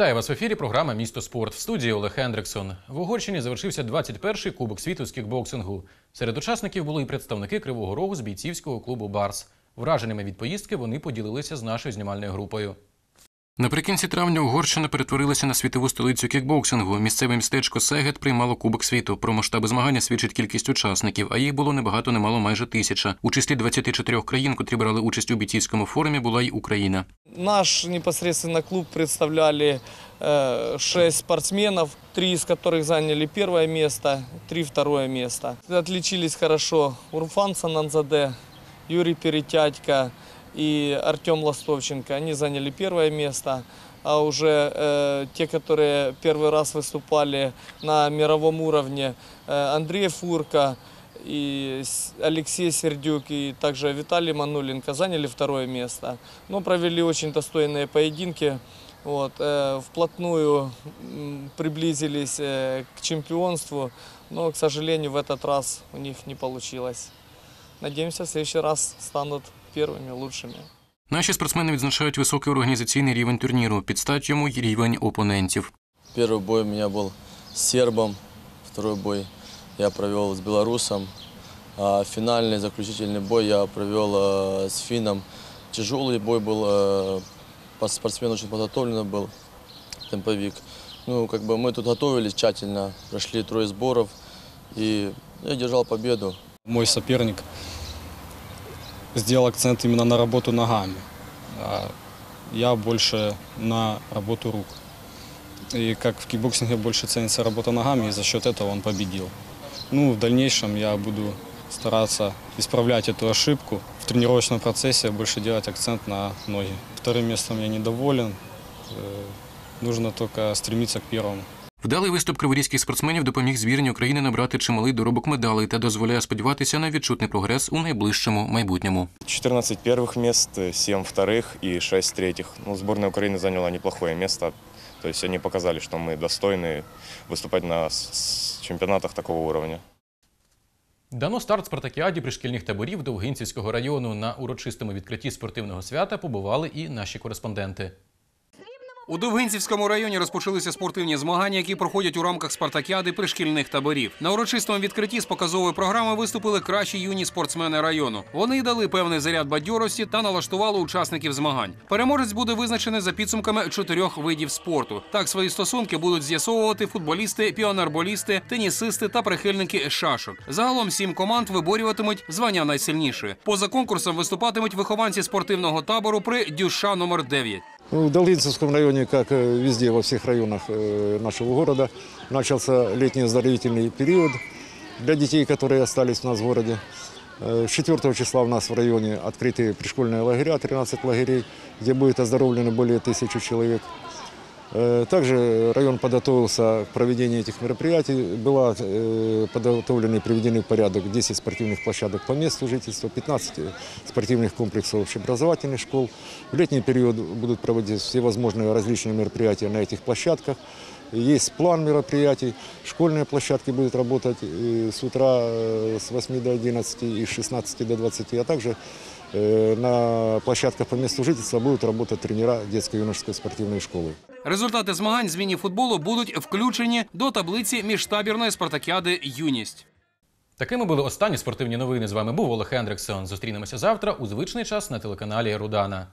Вітаю вас в ефірі. Програма Місто спорт в студії Олег Хендриксон. В Угорщині завершився 21-й Кубок світу з кікбоксингу. Серед учасників були і представники Кривого Рогу з бійцівського клубу Барс. Враженими від поїздки вони поділилися з нашою знімальною групою. Наприкінці травня Угорщина перетворилася на світову столицю кікбоксингу. Місцеве містечко Сегет приймало Кубок світу. Про масштаби змагання свідчить кількість учасників, а їх було небагато, немало майже тисяча. У числі 24 країн, котрі брали участь у бійцівському форумі, була й Україна. Наш непосредственно клуб представляли э, шесть спортсменов, три из которых заняли первое место, три второе место. Отличились хорошо Урфан Сананзаде, Юрий Перетятько и Артем Ластовченко. Они заняли первое место. А уже э, те, которые первый раз выступали на мировом уровне, э, Андрей Фурка, и Алексей Сердюк и также Виталий Мануленко заняли второе место. Но провели очень достойные поединки. Вот, э, вплотную приблизились э, к чемпионству, но, к сожалению, в этот раз у них не получилось. Надеемся, в следующий раз станут первыми, лучшими. Наші спортсмени відзначають високий організаційний рівень турніру, під стать йому й рівень опонентів. Первый бой у меня был с сербом, второй бой я провел с белорусом, а финальный заключительный бой я провел э, с финном. Тяжелый бой был, э, по- спортсмен очень подготовленный был, темповик. Ну, как бы мы тут готовились тщательно, прошли трое сборов, и я держал победу. Мой соперник сделал акцент именно на работу ногами, а я больше на работу рук. И как в кикбоксинге больше ценится работа ногами, и за счет этого он победил. Ну, в дальнейшем я буду стараться исправлять эту ошибку. В тренировочном процессе больше делать акцент на ноги. Вторым местом я недоволен. Э, Нужно только стремиться к первому. Вдалий виступ криворізьких спортсменів допоміг збірні України набрати чималий доробок медалей та дозволяє сподіватися на відчутний прогрес у найближчому майбутньому. 14 первых мест, 7 вторых и 6 третьих. Ну, сборная Украины заняла неплохое место. То есть они показали, что мы достойны выступать на с- с чемпионатах такого уровня. Дано старт спартакіаді пришкільних таборів Довгинцівського району. На урочистому відкритті спортивного свята побували і наші кореспонденти. У Довгинцівському районі розпочалися спортивні змагання, які проходять у рамках спартакіади пришкільних таборів. На урочистому відкритті з показової програми виступили кращі юні спортсмени району. Вони дали певний заряд бадьорості та налаштували учасників змагань. Переможець буде визначений за підсумками чотирьох видів спорту. Так свої стосунки будуть з'ясовувати футболісти, піонерболісти, тенісисти та прихильники шашок. Загалом сім команд виборюватимуть звання найсильнішої. Поза конкурсом виступатимуть вихованці спортивного табору при Дюша номер 9. Ну, В Долгинцевском районе, как э, везде, во всех районах э, нашего города, начался летний оздоровительный период для детей, которые остались у нас в городе. Э, С 4 числа у нас в районе открыты пришкольные лагеря, 13 лагерей, где будет оздоровлено более тысячи человек. Э, Также район подготовился к проведению этих мероприятий. Была э, подготовлены и приведены в порядок 10 спортивных площадок по месту жительства, 15 спортивных комплексов общеобразовательных школ. В летний период будут проводиться всевозможные различные мероприятия на этих площадках. Есть план мероприятий. Школьные площадки будут работать э, с утра с 8 до 11 и с 16 до 20, а также на площадках по месту жительства будут работать тренера детско-юношеской спортивной школы. Результати змагань з міні-футболу будуть включені до таблиці міжтабірної спартакіади Юність. Такими були останні спортивні новини. З вами був Олег Хендриксон. Зустрінемося завтра у звичний час на телеканалі Рудана.